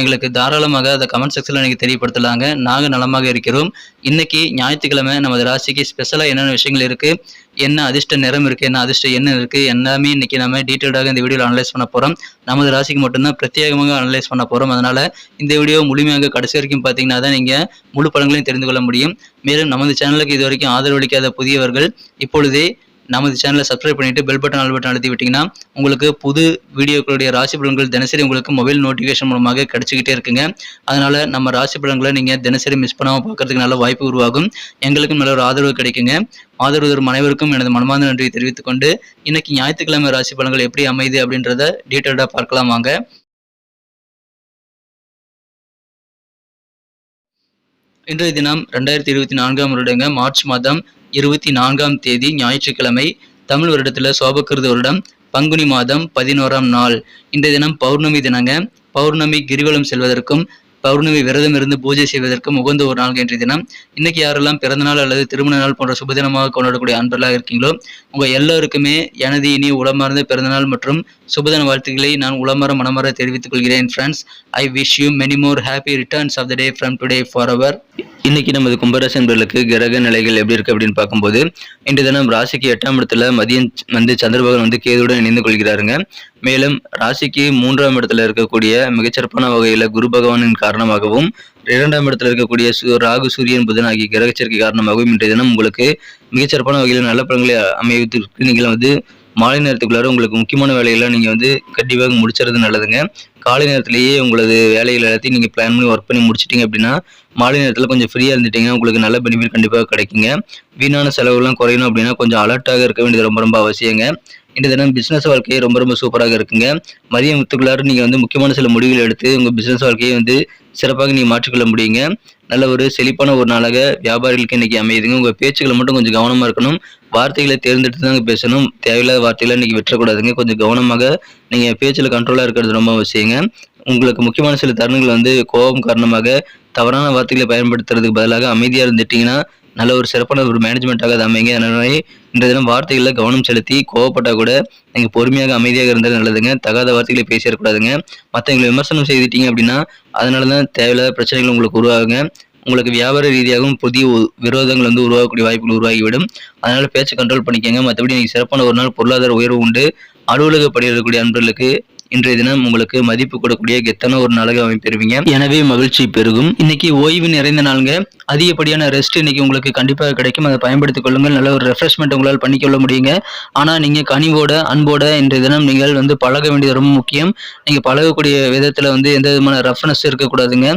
எங்களுக்கு தாராளமாக அதை கமெண்ட் செக்ஷனில் நீங்கள் தெரியப்படுத்தலாங்க. நாங்கள் நலமாக இருக்கிறோம். இன்னைக்கு ஞாயிற்றுக்கிழமை நமது ராசிக்கு ஸ்பெஷலாக என்னென்ன விஷயங்கள் இருக்குது என்ன அதிர்ஷ்ட நிறம் இருக்குது என்ன அதிர்ஷ்ட எண்ணம் இருக்குது எல்லாமே இன்னைக்கு நம்ம டீட்டெயில்டாக இந்த வீடியோவில் அனலைஸ் பண்ண போகிறோம் நமது ராசிக்கு மட்டும்தான் பிரத்யேகமாக அனலைஸ் பண்ண போகிறோம் அதனால் இந்த வீடியோ முழுமையாக கடைசி வரைக்கும் பார்த்தீங்கன்னா தான் நீங்கள் முழு பலங்களையும் தெரிந்து கொள்ள முடியும். மேலும் நமது சேனலுக்கு இது வரைக்கும் ஆதரவளிக்காத புதியவர்கள் இப்பொழுதே நமது சேனலை சப்ஸ்கிரைப் பண்ணிட்டு பெல் பட்டன் ஆல் பட்டன் அழுத்தி விட்டிங்கன்னா உங்களுக்கு புது வீடியோக்களுடைய ராசி பலன்கள் தினசரி உங்களுக்கு மொபைல் நோட்டிஃபிகேஷன் மூலமாக கிடைச்சிக்கிட்டே இருக்குங்க. அதனால நம்ம ராசி பலன்களை நீங்கள் தினசரி மிஸ் பண்ணாமல் பார்க்கறதுக்கு நல்ல வாய்ப்பு உருவாகும். எங்களுக்கும் நல்ல ஒரு ஆதரவு கிடைக்குங்க. ஆதரவுதரும் அனைவருக்கும் எனது மனமார்ந்த நன்றியை தெரிவித்துக் கொண்டு இன்னைக்கு ஞாயிற்றுக்கிழமை ராசி பலன்கள் எப்படி அமையுது அப்படின்றத டீட்டெயில்டாக பார்க்கலாம் வாங்க. இன்றைய தினம் ரெண்டாயிரத்தி இருபத்தி நான்காம் வருடங்க மார்ச் மாதம் இருபத்தி நான்காம் தேதி ஞாயிற்றுக்கிழமை தமிழ் வருடத்தில் சோபக்கிருத வருடம் பங்குனி மாதம் பதினோராம் நாள். இந்த தினம் பௌர்ணமி தினங்க. பௌர்ணமி கிரிவலம் செல்வதற்கும் பௌர்ணமி விரதம் இருந்து பூஜை செய்வதற்கு உகந்த ஒரு நாள் இன்றைய தினம். இன்னைக்கு யாரெல்லாம் பிறந்த நாள் அல்லது திருமண நாள் போன்ற சுபதினமாக கொண்டாடக்கூடிய அன்பர்களாக இருக்கீங்களோ உங்க எல்லாருக்குமே எனது இனி உளமார்ந்த பிறந்தநாள் மற்றும் சுபதின வாழ்த்துக்களை நான் உளமர மனமர தெரிவித்துக் கொள்கிறேன் friends I wish you many more happy returns of the day from today for our இன்னைக்கு நமது கும்பராசன்பர்களுக்கு கிரக நிலைகள் எப்படி இருக்கு அப்படின்னு பார்க்கும்போது இன்று தினம் ராசிக்கு எட்டாம் இடத்துல மதியம் வந்து சந்திரபகன் வந்து கேதுடன் இணைந்து கொள்கிறாருங்க. மேலும் ராசிக்கு மூன்றாம் இடத்துல இருக்கக்கூடிய மிகச்சிறப்பான வகையில் குரு பகவானின் காரணமாகவும் இரண்டாம் இடத்துல இருக்கக்கூடிய ராகு சூரியன் புதன் ஆகிய கிரகச்சேர்க்கை காரணமாகவும் இன்றைய தினம் உங்களுக்கு மிகச்சிறப்பான வகையில் நல்ல பலன்களை அமைவதற்கு நீங்கள் வந்து மாலை நேரத்துக்குள்ளார உங்களுக்கு முக்கியமான வேலையெல்லாம் நீங்கள் வந்து கண்டிப்பாக முடிச்சுறது நல்லதுங்க. காலை நேரத்திலேயே உங்களது வேலைகள் எல்லாத்தையும் நீங்கள் பிளான் பண்ணி ஒர்க் பண்ணி முடிச்சிட்டிங்க அப்படின்னா மாலை நேரத்தில் கொஞ்சம் ஃப்ரீயாக இருந்துட்டீங்கன்னா உங்களுக்கு நல்ல பெனிஃபிட் கண்டிப்பாக கிடைக்குங்க. வீணான செலவுலாம் குறையணும் அப்படின்னா கொஞ்சம் அலர்ட்டாக இருக்க வேண்டியது ரொம்ப ரொம்ப அவசியங்க. இந்த தினம் பிஸ்னஸ் வாழ்க்கையை ரொம்ப ரொம்ப சூப்பராக இருக்குங்க. மதியம் முத்துக்குள்ளார நீங்கள் வந்து முக்கியமான சில முடிவுகள் எடுத்து உங்கள் பிஸ்னஸ் வாழ்க்கையை வந்து சிறப்பாக நீங்கள் மாற்றிக்கொள்ள முடியுங்க. நல்ல ஒரு செழிப்பான ஒரு நாளாக வியாபாரிகளுக்கு இன்னைக்கு அமையுதுங்க. உங்கள் பேச்சுக்களை மட்டும் கொஞ்சம் கவனமாக இருக்கணும். வார்த்தைகளை தேர்ந்தெடுத்து தாங்க பேசணும். தேவையில்லாத வார்த்தைகளை இன்றைக்கி விட்டுறக்கூடாதுங்க. கொஞ்சம் கவனமாக நீங்கள் பேச்சில் கண்ட்ரோலாக இருக்கிறது ரொம்ப அவசியங்க. உங்களுக்கு முக்கியமான சில தருணங்கள் வந்து கோபம் காரணமாக தவறான வார்த்தைகளை பயன்படுத்துறதுக்கு பதிலாக அமைதியாக இருந்துட்டிங்கன்னா நல்ல ஒரு சிறப்பான ஒரு மேனேஜ்மெண்ட்டாக அது அமைங்க அதனால இந்த தினம் வார்த்தைகளில் கவனம் செலுத்தி கோவப்பட்டால் கூட நீங்கள் பொறுமையாக அமைதியாக இருந்தால் நல்லதுங்க. தகாத வார்த்தைகளை பேசிடக்கூடாதுங்க. மற்றவங்களை விமர்சனம் செய்துட்டீங்க அப்படின்னா அதனால தான் தேவையில்லாத பிரச்சனைகள் உங்களுக்கு உருவாகுங்க. உங்களுக்கு வியாபார ரீதியாகவும் புதிய விரோதங்கள் வந்து உருவாகக்கூடிய வாய்ப்புகள் உருவாகிவிடும். அதனால் பேச்சை கண்ட்ரோல் பண்ணிக்கோங்க. மற்றபடி நீங்கள் சிறப்பான ஒரு நாள் பொருளாதார உயர்வு உண்டு. அலுவலக பணியிடக்கூடிய அன்பர்களுக்கு இன்றைய தினம் உங்களுக்கு மதிப்பு கொடுக்கக்கூடிய கெத்தான ஒரு நாளாக அமைப்பெறுவீங்க எனவே மகிழ்ச்சி பெருகும். இன்னைக்கு ஓய்வு நிறைந்த நாளுங்க. அதிகப்படியான ரெஸ்ட் இன்னைக்கு உங்களுக்கு கண்டிப்பாக கிடைக்கும். அதை பயன்படுத்திக் கொள்ளுங்கள். நல்ல ஒரு ரெஃப்ரெஷ்மெண்ட் உங்களால் பண்ணிக்கொள்ள முடியுங்க. ஆனால் நீங்கள் கனிவோட அன்போட இன்றைய தினம் நீங்கள் வந்து பழக வேண்டியது ரொம்ப முக்கியம். நீங்கள் பழகக்கூடிய விதத்தில் வந்து எந்த விதமான ரஃப்னஸ் இருக்கக்கூடாதுங்க.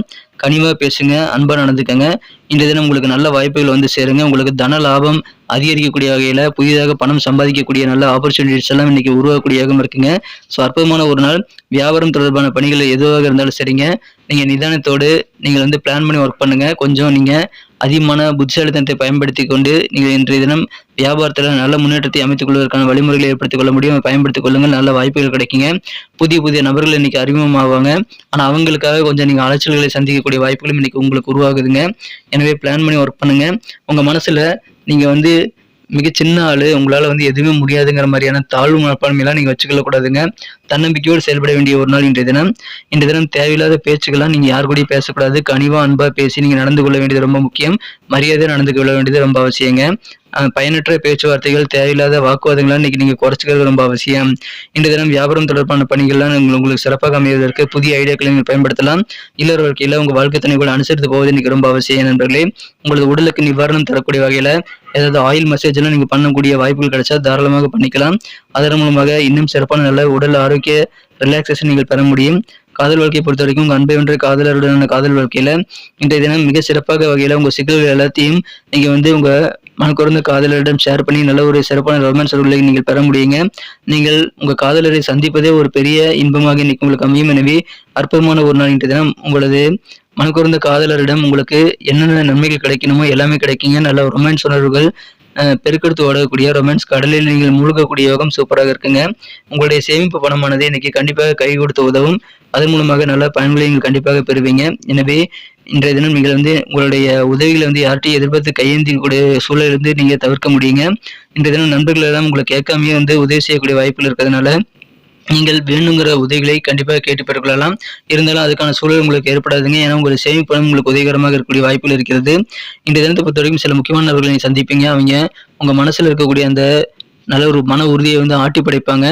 கனிவாக பேசுங்க அன்பாக நடந்துக்கங்க. இன்றைய தினம் உங்களுக்கு நல்ல வாய்ப்புகள் வந்து சேருங்க. உங்களுக்கு தன லாபம் அதிகரிக்கக்கூடிய வகையில் புதிதாக பணம் சம்பாதிக்கக்கூடிய நல்ல ஆப்பர்ச்சுனிட்டிஸ் எல்லாம் இன்னைக்கு உருவாக்கக்கூடியவும் இருக்குங்க. ஸோ அற்புதமான ஒரு நாள். வியாபாரம் தொடர்பான பணிகள் எதுவாக இருந்தாலும் சரிங்க. நீங்கள் நிதானத்தோடு நீங்கள் வந்து பிளான் பண்ணி ஒர்க் பண்ணுங்கள் கொஞ்சம் நீங்கள் அதிகமான புத்திசாலித்தனத்தை பயன்படுத்தி கொண்டு நீங்கள் இன்றைய தினம் வியாபாரத்தில் நல்ல முன்னேற்றத்தை அமைத்துக் கொள்வதற்கான வழிமுறைகளை ஏற்படுத்திக் கொள்ள முடியும். பயன்படுத்திக் கொள்ளுங்கள். நல்ல வாய்ப்புகள் கிடைக்குங்க. புதிய புதிய நபர்கள் இன்னைக்கு அறிமுகமாவாங்க. ஆனால் அவங்களுக்காக கொஞ்சம் நீங்கள் அலைச்சல்களை சந்திக்கக்கூடிய வாய்ப்புகளும் இன்னைக்கு உங்களுக்கு உருவாகுதுங்க. எனவே பிளான் பண்ணி ஒர்க் பண்ணுங்கள் உங்கள் மனசில் நீங்கள் வந்து மிக சின்ன ஆள் உங்களால் வந்து எதுவுமே முடியாதுங்கிற மாதிரியான தாழ்வு மனப்பான்மையெல்லாம் நீங்கள் வச்சுக்கொள்ளக்கூடாதுங்க. தன்னம்பிக்கையோடு செயல்பட வேண்டிய ஒரு நாள் இன்றைய தினம். இன்றைய தினம் தேவையில்லாத பேச்சுக்கெல்லாம் நீங்கள் யார் கூடயும் பேசக்கூடாது. கனிவாக அன்பாக பேசி நீங்கள் நடந்து கொள்ள வேண்டியது ரொம்ப முக்கியம். மரியாதை நடந்து கொள்ள வேண்டியது ரொம்ப அவசியங்க. பயனற்ற பேச்சுவார்த்தைகள் தேவையில்லாத வாக்குவாதங்கள்லாம் இன்னைக்கு நீங்கள் குறைச்சிக்கிறது ரொம்ப அவசியம். இன்றைய தினம் வியாபாரம் தொடர்பான பணிகள்லாம் உங்களுக்கு உங்களுக்கு சிறப்பாக அமைவதற்கு புதிய ஐடியாக்களை நீங்கள் பயன்படுத்தலாம். இல்லற வாழ்க்கையில் உங்கள் வாழ்க்கை துணை கூட அனுசரித்து போவது இன்னைக்கு ரொம்ப அவசியம். நண்பர்களே உங்களது உடலுக்கு நிவாரணம் தரக்கூடிய வகையில் ஏதாவது ஆயில் மசேஜ் எல்லாம் நீங்கள் பண்ணக்கூடிய வாய்ப்புகள் கிடைச்சா தாராளமாக பண்ணிக்கலாம். அதன் மூலமாக இன்னும் சிறப்பான நல்ல உடல் ஆரோக்கிய ரிலாக்ஸேஷன் நீங்கள் பெற முடியும். காதல் வாழ்க்கையை பொறுத்த வரைக்கும் உங்கள் அன்பை வென்ற காதலருடனான காதல் வாழ்க்கையில் இன்றைய தினம் மிக சிறப்பாக வகையில் உங்கள் சிக்கல்கள் எல்லாத்தையும் நீங்கள் வந்து உங்கள் மனக்குறந்த காதலரிடம் ஷேர் பண்ணி நல்ல ஒரு சிறப்பான ரொமான்ஸ் உறவுகளை நீங்கள் பெற முடியுங்க. நீங்கள் உங்கள் காதலரை சந்திப்பதே ஒரு பெரிய இன்பமாக இன்னைக்கு உங்களுக்கு அமையும். எனவே அற்புதமான ஒரு நாள் இன்றைய தினம். உங்களது மனக்குறந்த காதலரிடம் உங்களுக்கு என்னென்ன நன்மைகள் கிடைக்கணுமோ எல்லாமே கிடைக்குங்க. நல்ல ரொமான்ஸ் உணர்வுகள் பெருக்கெடுத்து ஓடக்கூடிய ரொமான்ஸ் கடலில் நீங்கள் மூழ்கக்கூடிய யோகம் சூப்பராக இருக்குங்க. உங்களுடைய சேமிப்பு பணமானது இன்னைக்கு கண்டிப்பாக கை கொடுத்து உதவும். அதன் மூலமாக நல்ல பயன்களை நீங்கள் கண்டிப்பாக பெறுவீங்க. எனவே இன்றைய தினம் நீங்கள் வந்து உங்களுடைய உதவிகளை வந்து யார்ட்டையும் எதிர்பார்த்து கையேந்திக்கூடிய சூழலிருந்து நீங்கள் தவிர்க்க முடியுங்க. இன்றைய தினம் நண்பர்கள் எல்லாம் உங்களை கேட்காமயே வந்து உதவி செய்யக்கூடிய வாய்ப்புகள் இருக்கிறதுனால நீங்கள் வேணுங்கிற உதவிகளை கண்டிப்பாக கேட்டு பெற்றுக்கொள்ளலாம். இருந்தாலும் அதுக்கான சூழல் உங்களுக்கு ஏற்படாதுங்க. ஏன்னா உங்களுடைய சேமிப்பு பணம் உங்களுக்கு உதவிகரமாக இருக்கக்கூடிய வாய்ப்புகள் இருக்கிறது. இந்த தினத்தை பொறுத்த வரைக்கும் சில முக்கியமான நபர்களை நீங்கள் சந்திப்பீங்க. அவங்க உங்கள் மனசில் இருக்கக்கூடிய அந்த நல்ல ஒரு மன உறுதியை வந்து ஆட்டி படைப்பாங்க.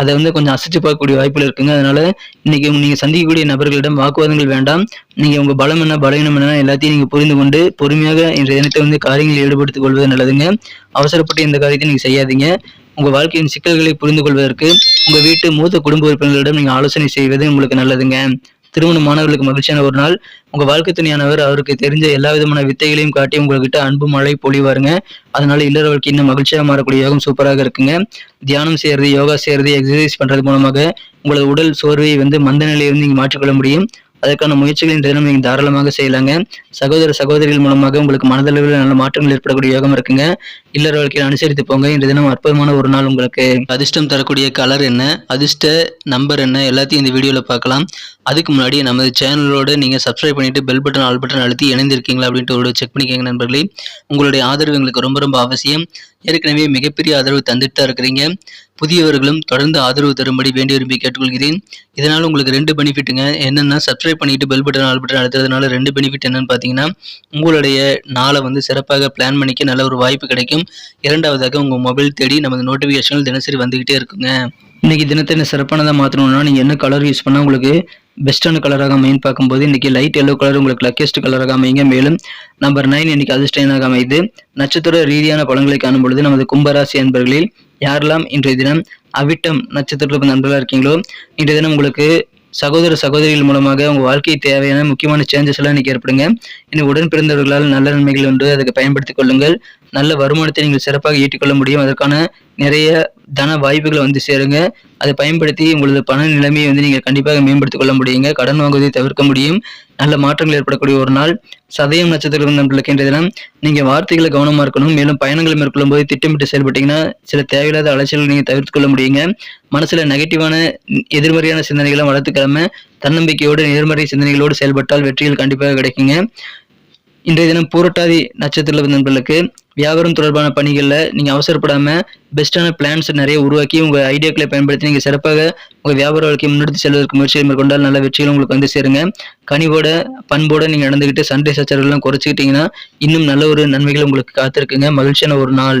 அதை வந்து கொஞ்சம் அசைச்சு பார்க்கக்கூடிய வாய்ப்புகள் இருக்குங்க. அதனால இன்னைக்கு நீங்கள் சந்திக்கக்கூடிய நபர்களிடம் வாக்குவாதங்கள் வேண்டாம். நீங்கள் உங்கள் பலம் என்ன பலவீனம் என்ன எல்லாத்தையும் நீங்கள் புரிந்து கொண்டு பொறுமையாக இன்றைய தினத்தை வந்து காரியங்களில் ஈடுபடுத்திக் கொள்வது நல்லதுங்க. அவசரப்பட்டு இந்த காரியத்தை நீங்கள் செய்யாதீங்க. உங்கள் வாழ்க்கையின் சிக்கல்களை புரிந்து கொள்வதற்கு உங்கள் வீட்டு மூத்த குடும்ப உறுப்பினர்களிடம் நீங்கள் ஆலோசனை செய்வது உங்களுக்கு நல்லதுங்க. திருமணமானவர்களுக்கு மகிழ்ச்சியான ஒரு நாள். உங்கள் வாழ்க்கை துணையானவர் அவருக்கு தெரிஞ்ச எல்லா விதமான வித்தைகளையும் காட்டி உங்கள்கிட்ட அன்பு மழை பொழிவாருங்க. அதனால இல்லற வாழ்க்கை இன்னும் மகிழ்ச்சியாக மாறக்கூடிய யோகம் சூப்பராக இருக்குங்க. தியானம் செய்யறது யோகா செய்யறது எக்ஸசைஸ் பண்ணுறது மூலமாக உங்களது உடல் சோர்வை வந்து மந்த நிலையிலிருந்து நீங்கள் மாற்றிக்கொள்ள முடியும். அதற்கான முயற்சிகள் இந்த தினம் நீங்கள் தாராளமாக செய்யலாங்க. சகோதர சகோதரிகள் மூலமாக உங்களுக்கு மனதளவில் நல்ல மாற்றங்கள் ஏற்படக்கூடிய யோகம் இருக்குங்க. இல்லற வாழ்க்கையில் அனுசரித்து போங்க. இந்த தினம் அற்புதமான ஒரு நாள் உங்களுக்கு அதிர்ஷ்டம் தரக்கூடிய கலர் என்ன அதிர்ஷ்ட நம்பர் என்ன எல்லாத்தையும் இந்த வீடியோவில் பார்க்கலாம். அதுக்கு முன்னாடி நமது சேனலோட நீங்கள் சப்ஸ்கிரைப் பண்ணிட்டு பெல் பட்டன் ஆல் பட்டன் அழுத்தி இணைந்திருக்கீங்களா அப்படின்ட்டு ஒரு செக் பண்ணிக்கோங்க நண்பர்களே. உங்களுடைய ஆதரவு எங்களுக்கு ரொம்ப ரொம்ப அவசியம். ஏற்கனவே மிகப்பெரிய ஆதரவு தந்துட்டு தான் இருக்கிறீங்க. புதியவர்களும் தொடர்ந்து ஆதரவு தரும்படி வேண்டி விரும்பி கேட்டுக்கொள்கிறேன். இதனால் உங்களுக்கு ரெண்டு பெனிஃபிட்டுங்க. என்னென்னா சப்ஸ்கிரைப் பண்ணிட்டு பெல் பட்டன் ஆல் பட்டன் அழுத்துறதுனால ரெண்டு பெனிஃபிட் என்னன்னு பார்த்தீங்கன்னா உங்களுடைய நாளை வந்து சிறப்பாக பிளான் பண்ணிக்க நல்ல ஒரு வாய்ப்பு கிடைக்கும். இரண்டாவதாக உங்கள் மொபைல் தேடி நமது நோட்டிஃபிகேஷன்கள் தினசரி வந்துகிட்டே இருக்குங்க. இன்றைக்கி தினத்தை என்ன சிறப்பானதாக மாற்றணும்னா நீங்கள் என்ன கலர் யூஸ் பண்ணால் உங்களுக்கு பெஸ்ட்டான கலராக அமையும் பார்க்கும்போது இன்றைக்கி லைட் எல்லோ கலர் உங்களுக்கு லக்கியஸ்ட் கலராக அமைங்க மேலும் நம்பர் நைன் இன்றைக்கி அதிர்ஷ்டனாக அமைது நட்சத்திர ரீதியான பலன்களை காணும் பொழுது நமது கும்பராசி அன்பர்களில் யாரெல்லாம் இன்றைய தினம் அவிட்டம் நட்சத்திரத்தில் நண்பர்களாக இருக்கீங்களோ இன்றைய தினம் உங்களுக்கு சகோதர சகோதரிகள் மூலமாக உங்கள் வாழ்க்கை தேவையான முக்கியமான சேஞ்சஸ் எல்லாம் இன்னைக்கு ஏற்படுங்க. இன்னும் உடன் பிறந்தவர்களால் நல்ல நன்மைகள் உண்டு. அதுக்கு பயன்படுத்திக் கொள்ளுங்கள். நல்ல வருமானத்தை நீங்கள் சிறப்பாக ஈட்டிக்கொள்ள முடியும். அதற்கான நிறைய தன வாய்ப்புகளை வந்து சேருங்க. அதை பயன்படுத்தி உங்களது பண நிலைமையை வந்து நீங்கள் கண்டிப்பாக மேம்படுத்திக் கொள்ள முடியுங்க. கடன் வாங்குவதை தவிர்க்க முடியும். நல்ல மாற்றங்கள் ஏற்படக்கூடிய ஒரு நாள். சதயம் நட்சத்திரம் நண்பர்களுக்கு தினம் நீங்கள் வார்த்தைகளை கவனமாக இருக்கணும். மேலும் பயணங்களை மேற்கொள்ளும் போது திட்டமிட்டு செயல்பட்டீங்கன்னா சில தேவையில்லாத அலைச்சல்களை நீங்கள் தவிர்த்து கொள்ள முடியுங்க. மனசில் நெகட்டிவான எதிர்மறையான சிந்தனைகளை வளர்த்துக்கிழமை தன்னம்பிக்கையோடு நேர்மறை சிந்தனைகளோடு செயல்பட்டால் வெற்றிகள் கண்டிப்பாக கிடைக்குங்க. இன்றைய தினம் பூரட்டாதி நட்சத்திர நண்பர்களுக்கு வியாபாரம் தொடர்பான பணிகளில் நீங்கள் அவசரப்படாமல் பெஸ்ட்டான பிளான்ஸ் நிறைய உருவாக்கி உங்கள் ஐடியாக்களை பயன்படுத்தி நீங்கள் சிறப்பாக உங்கள் வியாபார வாழ்க்கையை முன்னெடுத்து செல்வதற்கு முயற்சிகள் மேற்கொண்டால் நல்ல வெற்றிகள் உங்களுக்கு வந்து சேருங்க. கனிவோட பண்போட நீங்கள் நடந்துக்கிட்டு சண்டை சச்சரவுலாம் குறைச்சிக்கிட்டிங்கன்னா இன்னும் நல்ல ஒரு நன்மைகள் உங்களுக்கு காத்திருக்குங்க. மகிழ்ச்சியான ஒரு நாள்.